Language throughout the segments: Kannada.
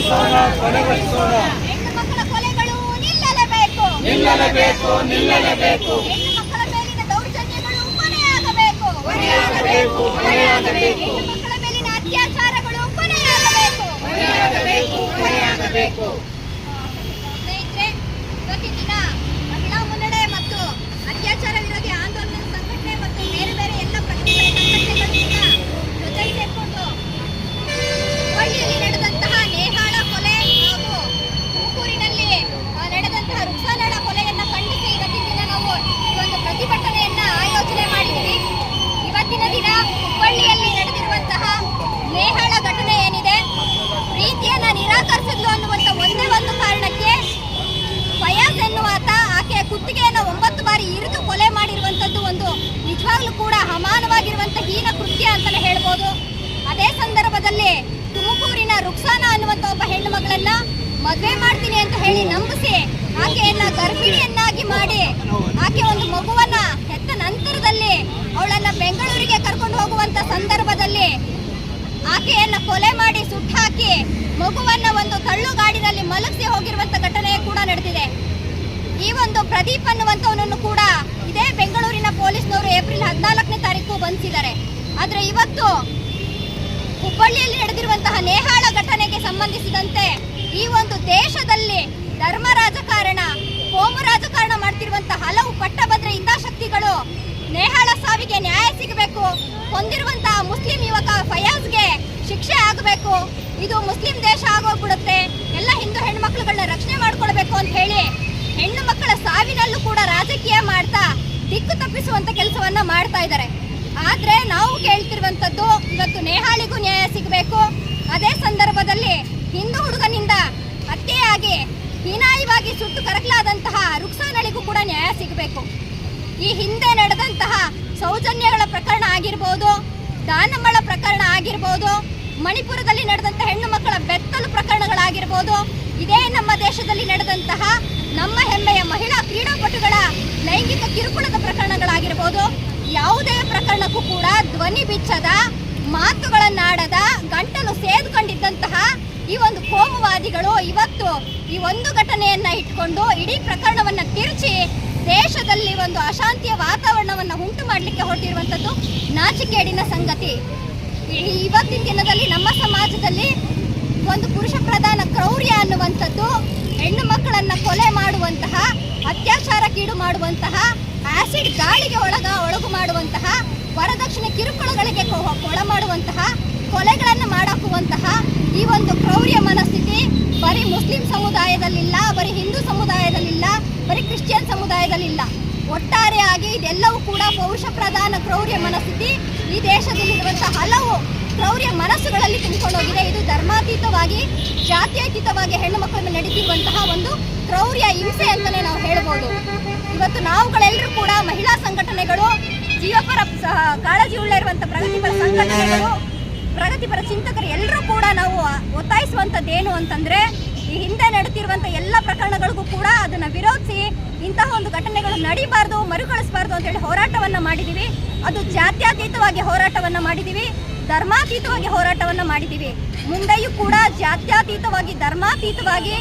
ಕೊನೆಗೊಳಿಸೋಣ ಹೆಣ್ಣು ಮಕ್ಕಳ ಕೊಲೆಗಳು ನಿಲ್ಲಲೇಬೇಕು. ನಿಲ್ಲಲೇಬೇಕು ನಿಲ್ಲಲೇಬೇಕು. ಹೆಣ್ಣು ಮಕ್ಕಳ ಮೇಲಿನ ದೌರ್ಜನ್ಯಗಳು ಕೊನೆಯಾಗಬೇಕು. ಕೊನೆಯಾಗಬೇಕು ಕೊನೆಯಾಗಬೇಕು. ಹೆಣ್ಣು ಮಕ್ಕಳ ಮೇಲಿನ ಅತ್ಯಾಚಾರಗಳು ಕೊನೆಯಾಗಬೇಕು. ಕೊನೆಯಾಗಬೇಕು ಕೊನೆಯಾಗಬೇಕು. ಸ್ನೇಹಿತರೆ ಇವತ್ತಿನ ದಿನ ಮಹಿಳಾ ಮುನ್ನಡೆ ಮತ್ತು ಅತ್ಯಾಚಾರ ವಿರೋಧಿ ಆಂದೋಲನ ಸಂಘಟನೆ ಮತ್ತು ಬೇರೆ ಬೇರೆ ಎಲ್ಲ ಪ್ರತಿಭಟನೆ ಸಂಘಟನೆಗಳಿಂದ ಜೊತೆ ಸೇರ್ಕೊಂಡು ಹುಬ್ಬಳ್ಳಿಯಲ್ಲಿ ನಡೆದಂತಹ ನೇಹಾಳ ಕೊಲೆ ಹಾಗೂ ತುಮಕೂರಿನಲ್ಲಿ ಆ, ನಡೆದಂತಹ ರುಕ್ಸಾನಾಳ ಕೊಲೆಯನ್ನ ಖಂಡಿಸಿ ಇವತ್ತಿನ ದಿನ ನಾವು ಈ ಒಂದು ಪ್ರತಿಭಟನೆಯನ್ನ ಆಯೋಜನೆ ಮಾಡಿದ್ದೀವಿ ಇವತ್ತಿನ ದಿನ ಹುಬ್ಬಳ್ಳಿಯಲ್ಲಿ ನಡೆದಿರುವಂತಹ ನೇಹಾಳ ಘಟನೆ ಏನಿದೆ ಪ್ರೀತಿಯನ್ನ ನಿರಾಕರಿಸಿದ್ಲು ಅನ್ನುವಂತ ಒಂದೇ ಒಂದು ಕಾರಣಕ್ಕೆ ಫಯಾಜ್ ಎನ್ನುವಾತ ಆಕೆಯ ಕುತ್ತಿಗೆಯನ್ನು ಒಂಬತ್ತು ಬಾರಿ ಇರಿದು ಕೊಲೆ ಮಾಡಿರುವಂತದ್ದು ಒಂದು ನಿಜವಾಗ್ಲೂ ಕೂಡ ಅಮಾನವಾಗಿರುವಂತ ಹೀನ ಕೃತ್ಯ ಅಂತಾನೆ ಹೇಳ್ಬೋದು ಅದೇ ಸಂದರ್ಭದಲ್ಲಿ ತುಮಕೂರಿನ ರುಕ್ಸಾನ ಅನ್ನುವಂತ ಒಬ್ಬ ಹೆಣ್ಣು ಮಗಳನ್ನ ಮದುವೆ ಮಾಡ್ತೀನಿ ಅಂತ ಹೇಳಿ ನಂಬಿಸಿ ಆಕೆಯನ್ನ ಗರ್ಭಿಣಿಯನ್ನಾಗಿ ಮಾಡಿ ಆಕೆ ಒಂದು ಮಗುವನ್ನ ಹೆತ್ತ ನಂತರದಲ್ಲಿ ಅವಳನ್ನ ಬೆಂಗಳೂರಿಗೆ ಕರ್ಕೊಂಡು ಹೋಗುವಂತ ಸಂದರ್ಭದಲ್ಲಿ ಆಕೆಯನ್ನ ಕೊಲೆ ಮಾಡಿ ಸುಟ್ಟಾಕಿ ಮಗುವನ್ನ ಒಂದು ತಳ್ಳು ಗಾಡಿನಲ್ಲಿ ಮಲಗಿಸಿ ಹೋಗಿರುವಂತ ಘಟನೆ ಕೂಡ ನಡೆದಿದೆ. ಈ ಒಂದು ಪ್ರದೀಪ್ ಅನ್ನುವಂಥವನನ್ನು ಕೂಡ ಇದೇ ಬೆಂಗಳೂರಿನ ಪೊಲೀಸ್ನವರು ಏಪ್ರಿಲ್ ಹದಿನಾಲ್ಕನೇ ತಾರೀಕು ಬಂಧಿಸಿದ್ದಾರೆ. ಆದ್ರೆ ಇವತ್ತು ಹುಬ್ಬಳ್ಳಿಯಲ್ಲಿ ನಡೆದಿರುವಂತಹ ನೇಹಾಳ ಘಟನೆಗೆ ಸಂಬಂಧಿಸಿದಂತೆ ಈ ಒಂದು ದೇಶದಲ್ಲಿ ಧರ್ಮ ರಾಜಕಾರಣ, ಕೋಮು ರಾಜಕಾರಣ ಮಾಡ್ತಿರುವಂತಹ ಹಲವು ಪಟ್ಟಭದ್ರ ಹಿತಾಸಕ್ತಿಗಳು ನೇಹಾಳ ಸಾವಿಗೆ ನ್ಯಾಯ ಸಿಗಬೇಕು. ಹೊಂದಿರುವಂತಹ ಮುಸ್ಲಿಂ ಯುವಕ ಫಯಾಜ್ಗೆ ಶಿಕ್ಷೆ ಆಗಬೇಕು. ಇದು ಮುಸ್ಲಿಂ ದೇಶ ಆಗೋಗ್ಬಿಡುತ್ತೆ. ಎಲ್ಲ ಹಿಂದೂ ಹೆಣ್ಮಕ್ಳುಗಳನ್ನ ರಕ್ಷಣೆ ಮಾಡ್ಕೊಳ್ಬೇಕು ಅಂತ ಹೇಳಿ ಹೆಣ್ಣು ಮಕ್ಕಳ ಸಾವಿನಲ್ಲೂ ಕೂಡ ರಾಜಕೀಯ ಮಾಡ್ತಾ ದಿಕ್ಕು ತಪ್ಪಿಸುವಂತ ಕೆಲಸವನ್ನ ಮಾಡ್ತಾ ಇದ್ದಾರೆ. ಆದ್ರೆ ನಾವು ಕೇಳ್ತಿರುವಂಥದ್ದು ಇವತ್ತು ನೇಹಾಳಿಗೂ ನ್ಯಾಯ ಸಿಗಬೇಕು. ಅದೇ ಸಂದರ್ಭದಲ್ಲಿ ಹಿಂದೂ ಹುಡುಗನಿಂದ ಹತ್ಯೆಯಾಗಿ, ಹೀನಾಯವಾಗಿ ಸುಟ್ಟು ಕರಕಲಾದಂತಹ ರುಕ್ಸಾನಳಿಗೂ ಕೂಡ ನ್ಯಾಯ ಸಿಗಬೇಕು. ಈ ಹಿಂದೆ ನಡೆದಂತಹ ಸೌಜನ್ಯಗಳ ಪ್ರಕರಣ ಆಗಿರ್ಬೋದು ದಾನಮ್ಮಳ ಪ್ರಕರಣ ಆಗಿರ್ಬೋದು, ಮಣಿಪುರದಲ್ಲಿ ನಡೆದಂತಹ ಹೆಣ್ಣು ಮಕ್ಕಳ ಬೆತ್ತಲು ಪ್ರಕರಣಗಳಾಗಿರ್ಬೋದು, ಇದೇ ನಮ್ಮ ದೇಶದಲ್ಲಿ ನಡೆದಂತಹ ನಮ್ಮ ಹೆಮ್ಮೆಯ ಮಹಿಳಾ ಕ್ರೀಡಾಪಟುಗಳ ಈ ಒಂದು ಕೋಮುವಾದಿಗಳು ಇವತ್ತು ಈ ಒಂದು ಘಟನೆಯನ್ನ ಇಟ್ಕೊಂಡು ಇಡೀ ಪ್ರಕರಣವನ್ನ ತಿರುಚಿ ದೇಶದಲ್ಲಿ ಒಂದು ಅಶಾಂತಿಯ ವಾತಾವರಣವನ್ನ ಉಂಟು ಮಾಡಲಿಕ್ಕೆ ಹೊರಟಿರುವಂತದ್ದು ನಾಚಿಕೇಡಿನ ಸಂಗತಿ. ಇವತ್ತಿನ ದಿನದಲ್ಲಿ ನಮ್ಮ ಸಮಾಜದಲ್ಲಿ ಒಂದು ಪುರುಷ ಪ್ರಧಾನ ಕ್ರೌರ್ಯ ಅನ್ನುವಂಥದ್ದು, ಹೆಣ್ಣು ಮಕ್ಕಳನ್ನ ಕೊಲೆ ಮಾಡುವಂತಹ ಅತ್ಯಾಚಾರಕ್ಕೀಡು ಮಾಡುವಂತಹ, ಆಸಿಡ್ ಗಾಳಿಗೆ ಒಳಗ, ಒಳಗು ಮಾಡುವಂತಹ, ವರದಕ್ಷಿಣೆ ಕಿರುಕುಳಗಳಿಗೆ ಒಳ ಮಾಡುವಂತಹ ಕೊಲೆಗಳನ್ನು ಮಾಡಾಕುವಂತಹ ಈ ಒಂದು ಕ್ರೌರ್ಯ ಮನಸ್ಥಿತಿ ಬರೀ ಮುಸ್ಲಿಂ ಸಮುದಾಯದಲ್ಲಿಲ್ಲ, ಬರೀ ಹಿಂದೂ ಸಮುದಾಯದಲ್ಲಿಲ್ಲ, ಬರೀ ಕ್ರಿಶ್ಚಿಯನ್ ಸಮುದಾಯದಲ್ಲಿಲ್ಲ. ಒಟ್ಟಾರೆಯಾಗಿ ಇದೆಲ್ಲವೂ ಕೂಡ ಪೌರುಷ ಪ್ರಧಾನ ಕ್ರೌರ್ಯ ಮನಸ್ಥಿತಿ ಈ ದೇಶದಲ್ಲಿರುವಂತಹ ಹಲವು ಕ್ರೌರ್ಯ ಮನಸ್ಸುಗಳಲ್ಲಿ ತುಂಬಿಕೊಂಡೋಗಿದೆ. ಇದು ಧರ್ಮಾತೀತವಾಗಿ, ಜಾತ್ಯತೀತವಾಗಿ ಹೆಣ್ಣು ಮಕ್ಕಳ ಮೇಲೆ ಒಂದು ಕ್ರೌರ್ಯ ಹಿಂಸೆ ಅಂತಲೇ ನಾವು ಹೇಳ್ಬೋದು. ಇವತ್ತು ನಾವುಗಳೆಲ್ಲರೂ ಕೂಡ ಮಹಿಳಾ ಸಂಘಟನೆಗಳು ಜೀವಪರ ಕಾಳಜಿ ಉಳ್ಳ ಇರುವಂತ ಪ್ರಗತಿಪರ ಸಂಘಟನೆಗಳು ಪ್ರಗತಿಪರ ಚಿಂತಕರು ಎಲ್ಲರೂ ಕೂಡ ನಾವು ಒತ್ತಾಯಿಸುವಂಥದ್ದು ಏನು ಅಂತಂದರೆ, ಈ ಹಿಂದೆ ನಡೆದಿರುವಂಥ ಎಲ್ಲ ಪ್ರಕರಣಗಳಿಗೂ ಕೂಡ ಅದನ್ನು ವಿರೋಧಿಸಿ ಇಂತಹ ಒಂದು ಘಟನೆಗಳು ನಡೀಬಾರ್ದು, ಮರುಕಳಿಸಬಾರ್ದು ಅಂತೇಳಿ ಹೋರಾಟವನ್ನು ಮಾಡಿದ್ದೀವಿ ಅದು ಜಾತ್ಯತೀತವಾಗಿ ಹೋರಾಟವನ್ನು ಮಾಡಿದ್ದೀವಿ ಧರ್ಮಾತೀತವಾಗಿ ಹೋರಾಟವನ್ನು ಮಾಡಿದ್ದೀವಿ ಮುಂದೆಯೂ ಕೂಡ ಜಾತ್ಯತೀತವಾಗಿ, ಧರ್ಮಾತೀತವಾಗಿ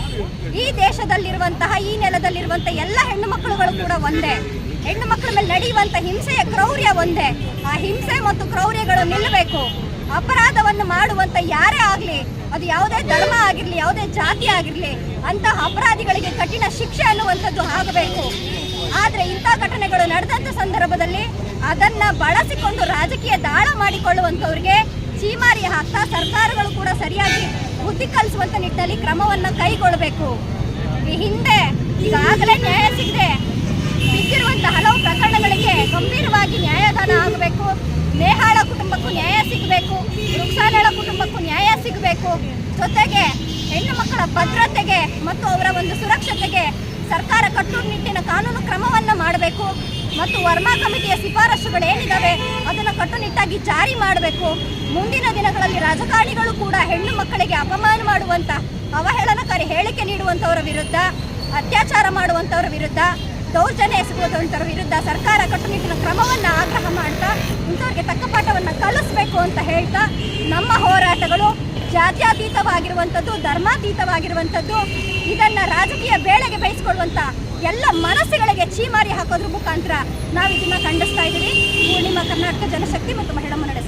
ಈ ದೇಶದಲ್ಲಿರುವಂತಹ, ಈ ನೆಲದಲ್ಲಿರುವಂಥ ಎಲ್ಲ ಹೆಣ್ಣು ಮಕ್ಕಳುಗಳು ಕೂಡ ಒಂದೇ. ಹೆಣ್ಣು ಮಕ್ಕಳ ಮೇಲೆ ನಡೆಯುವಂಥ ಹಿಂಸೆಯ ಕ್ರೌರ್ಯ ಒಂದೇ. ಆ ಹಿಂಸೆ ಮತ್ತು ಕ್ರೌರ್ಯಗಳು ನಿಲ್ಲಬೇಕು. ಅಪರಾಧವನ್ನು ಮಾಡುವಂತ ಯಾರೇ ಆಗ್ಲಿ, ಅದು ಯಾವುದೇ ಧರ್ಮ ಆಗಿರ್ಲಿ, ಯಾವುದೇ ಜಾತಿ ಆಗಿರ್ಲಿ, ಅಂತಹ ಅಪರಾಧಿಗಳಿಗೆ ಕಠಿಣ ಶಿಕ್ಷೆ ಅನ್ನುವಂಥದ್ದು ಆಗಬೇಕು. ಆದ್ರೆ ಇಂಥ ಘಟನೆಗಳು ನಡೆದಂತ ಸಂದರ್ಭದಲ್ಲಿ ಅದನ್ನ ಬಳಸಿಕೊಂಡು ರಾಜಕೀಯ ದಾಳ ಮಾಡಿಕೊಳ್ಳುವಂತವ್ರಿಗೆ ಚೀಮಾರಿ ಹಾಕ್ತಾ ಸರ್ಕಾರಗಳು ಕೂಡ ಸರಿಯಾಗಿ ಬುದ್ಧಿ ಕಲಿಸುವಂತ ನಿಟ್ಟಿನಲ್ಲಿ ಕ್ರಮವನ್ನ ಕೈಗೊಳ್ಳಬೇಕು ಹಿಂದೆ ಈಗಾಗಲೇ ನ್ಯಾಯ ಸಿಗದೆ ಬಿದ್ದಿರುವಂತ ಹಲವು ಪ್ರಕರಣಗಳಿಗೆ ಗಂಭೀರವಾಗಿ ನ್ಯಾಯದಾನ ಆಗಬೇಕು ನೇಹಾಳ ಕುಟುಂಬಕ್ಕೂ ನ್ಯಾಯ ಸಿಗಬೇಕು ರುಕ್ಸಾನಳ ಕುಟುಂಬಕ್ಕೂ ನ್ಯಾಯ ಸಿಗಬೇಕು. ಜೊತೆಗೆ ಹೆಣ್ಣು ಮಕ್ಕಳ ಭದ್ರತೆಗೆ ಮತ್ತು ಅವರ ಒಂದು ಸುರಕ್ಷತೆಗೆ ಸರ್ಕಾರ ಕಟ್ಟುನಿಟ್ಟಿನ ಕಾನೂನು ಕ್ರಮವನ್ನು ಮಾಡಬೇಕು. ಮತ್ತು ವರ್ಮಾ ಕಮಿಟಿಯ ಶಿಫಾರಸುಗಳು ಏನಿದ್ದಾವೆ ಅದನ್ನು ಕಟ್ಟುನಿಟ್ಟಾಗಿ ಜಾರಿ ಮಾಡಬೇಕು. ಮುಂದಿನ ದಿನಗಳಲ್ಲಿ ರಾಜಕಾರಣಿಗಳು ಕೂಡ ಹೆಣ್ಣು ಮಕ್ಕಳಿಗೆ ಅಪಮಾನ ಮಾಡುವಂಥ, ಅವಹೇಳನಕಾರಿ ಹೇಳಿಕೆ ನೀಡುವಂಥವರ ವಿರುದ್ಧ, ಅತ್ಯಾಚಾರ ಮಾಡುವಂಥವರ ವಿರುದ್ಧ, ದೌರ್ಜನ್ಯ ಎಸಗುವಂಥವ್ರ ವಿರುದ್ಧ ಸರ್ಕಾರ ಕಟ್ಟುನಿಟ್ಟಿನ ಕ್ರಮವನ್ನು ಆಗ್ರಹ ಮಾಡ್ತಾ, ಇಂಥವ್ರಿಗೆ ತಕ್ಕ ಪಾಠವನ್ನು ಕಲಿಸ್ಬೇಕು ಅಂತ ಹೇಳ್ತಾ, ನಮ್ಮ ಹೋರಾಟಗಳು ಜಾತ್ಯತೀತವಾಗಿರುವಂಥದ್ದು, ಧರ್ಮಾತೀತವಾಗಿರುವಂಥದ್ದು, ಇದನ್ನು ರಾಜಕೀಯ ಬೇಳೆಗೆ ಬೇಯಿಸ್ಕೊಳ್ಳುವಂತ ಎಲ್ಲ ಮನಸ್ಸುಗಳಿಗೆ ಚೀಮಾರಿ ಹಾಕೋದ್ರ ಮುಖಾಂತರ ನಾವು ಇದನ್ನ ಖಂಡಿಸ್ತಾ ಇದ್ದೀವಿ. ಪೂರ್ಣಿಮಾ ಕರ್ನಾಟಕ ಜನಶಕ್ತಿ ಮತ್ತು ಮಹಿಳಾ ಮುನ್ನಡೆ